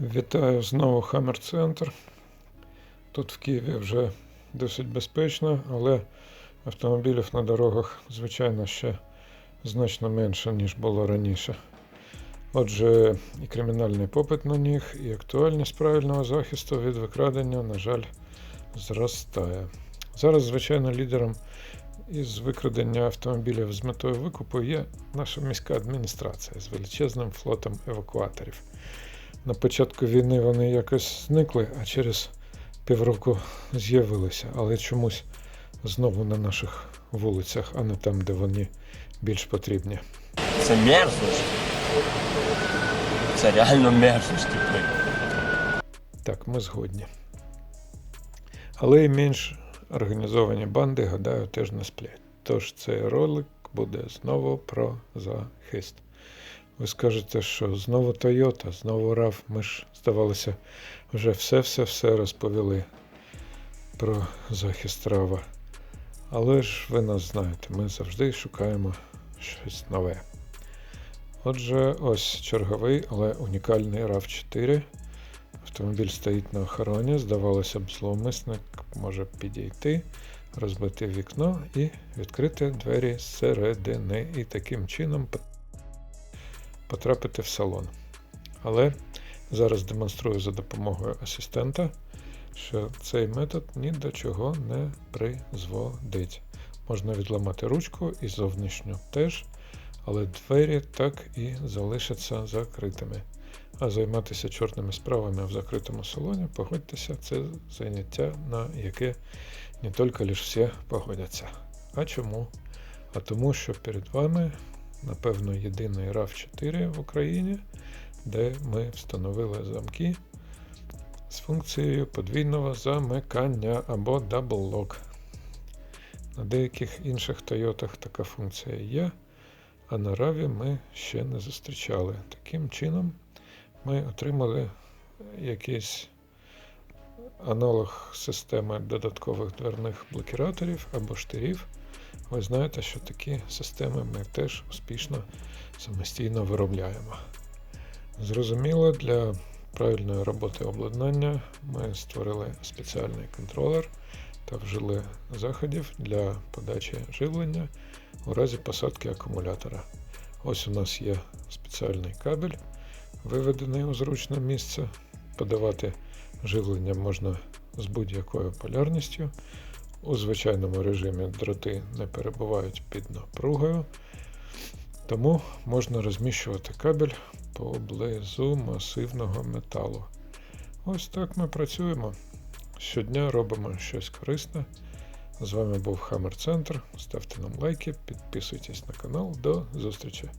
Вітаю знову Хаммер Центр. Тут в Києві вже досить безпечно, але автомобілів на дорогах, звичайно, ще значно менше, ніж було раніше. Отже, і кримінальний попит на них, і актуальність правильного захисту від викрадення, на жаль, зростає. Зараз, звичайно, лідером із викрадення автомобілів з метою викупу є наша міська адміністрація з величезним флотом евакуаторів. На початку війни вони якось зникли, а через півроку з'явилися, але чомусь знову на наших вулицях, а не там, де вони більш потрібні. Це мерзость. Це реально мерзость. Так, ми згодні. Але і менш організовані банди, гадаю, теж не сплять. Тож цей ролик буде знову про захист. Ви скажете, що знову Toyota, знову RAV. Ми ж, здавалося, вже все-все-все розповіли про захист RAV. Але ж ви нас знаєте, ми завжди шукаємо щось нове. Отже, ось черговий, але унікальний RAV4. Автомобіль стоїть на охороні. Здавалося б, зловмисник може підійти, розбити вікно і відкрити двері зсередини і таким чином потрапити в салон. Але зараз демонструю за допомогою асистента, що цей метод ні до чого не призводить. Можна відламати ручку і зовнішню теж, але двері так і залишаться закритими. А займатися чорними справами в закритому салоні, погодьтеся, це заняття, на яке не тільки лише всі погодяться. А чому? А тому, що перед вами, напевно, єдиний RAV4 в Україні, де ми встановили замки з функцією подвійного замикання або Double Lock. На деяких інших Тойотах така функція є, а на RAV ми ще не зустрічали. Таким чином ми отримали якийсь аналог системи додаткових дверних блокіраторів або штирів. Ви знаєте, що такі системи ми теж успішно самостійно виробляємо. Зрозуміло, для правильної роботи обладнання ми створили спеціальний контролер та вжили заходів для подачі живлення у разі посадки акумулятора. Ось у нас є спеціальний кабель, виведений у зручне місце. Подавати живлення можна з будь-якою полярністю. У звичайному режимі дроти не перебувають під напругою, тому можна розміщувати кабель поблизу масивного металу. Ось так ми працюємо. Щодня робимо щось корисне. З вами був Хаммер Центр. Ставте нам лайки, підписуйтесь на канал. До зустрічі!